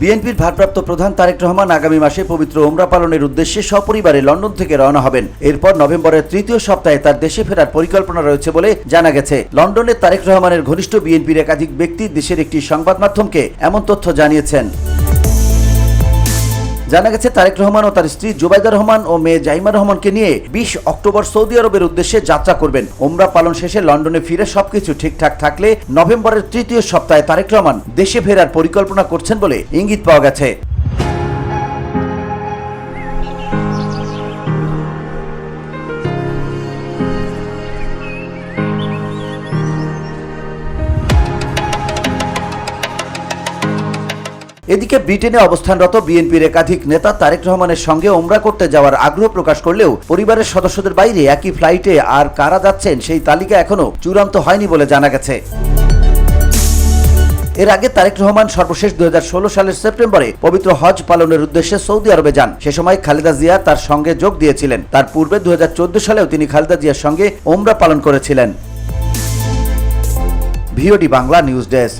বিএনপির ভারপ্রাপ্ত প্রধান তারেক রহমান আগামী মাসে পবিত্র ওমরা পালনের উদ্দেশ্যে সপরিবারে লন্ডন থেকে রওনা হবেন। এরপর নভেম্বরের তৃতীয় সপ্তাহে তার দেশে ফেরার পরিকল্পনা রয়েছে বলে জানা গেছে। লন্ডনে তারেক রহমানের ঘনিষ্ঠ বিএনপির একাধিক ব্যক্তি দেশের একটি সংবাদ মাধ্যমকে এমন তথ্য জানিয়েছেন। জানা গেছে, তারেক রহমান ও তার স্ত্রী জুবাইদা রহমান ও মেয়ে জাইমা রহমানকে নিয়ে বিশ অক্টোবর সৌদি আরবের উদ্দেশ্যে যাত্রা করবেন। ওমরা পালন শেষে লন্ডনে ফিরে সবকিছু ঠিকঠাক থাকলে নভেম্বরের তৃতীয় সপ্তাহে তারেক রহমান দেশে ফেরার পরিকল্পনা করছেন বলে ইঙ্গিত পাওয়া গেছে। এদিকে ব্রিটেনে অবস্থানরত বিএনপির একাধিক নেতা তারেক রহমানের সঙ্গে ওমরা করতে যাওয়ার আগ্রহ প্রকাশ করলেও পরিবারের সদস্যদের বাইরে একই ফ্লাইটে আর কারা যাচ্ছেন সেই তালিকা এখনও চূড়ান্ত হয়নি বলে জানা গেছে। এর আগে তারেক রহমান সর্বশেষ দু হাজার ষোলো সালের সেপ্টেম্বরে পবিত্র হজ পালনের উদ্দেশ্যে সৌদি আরবে যান। সে সময় খালেদা জিয়া তার সঙ্গে যোগ দিয়েছিলেন। তার পূর্বে দু হাজার চোদ্দ সালেও তিনি খালেদা জিয়ার সঙ্গে ওমরা পালন করেছিলেন। VOD Bangla news desk.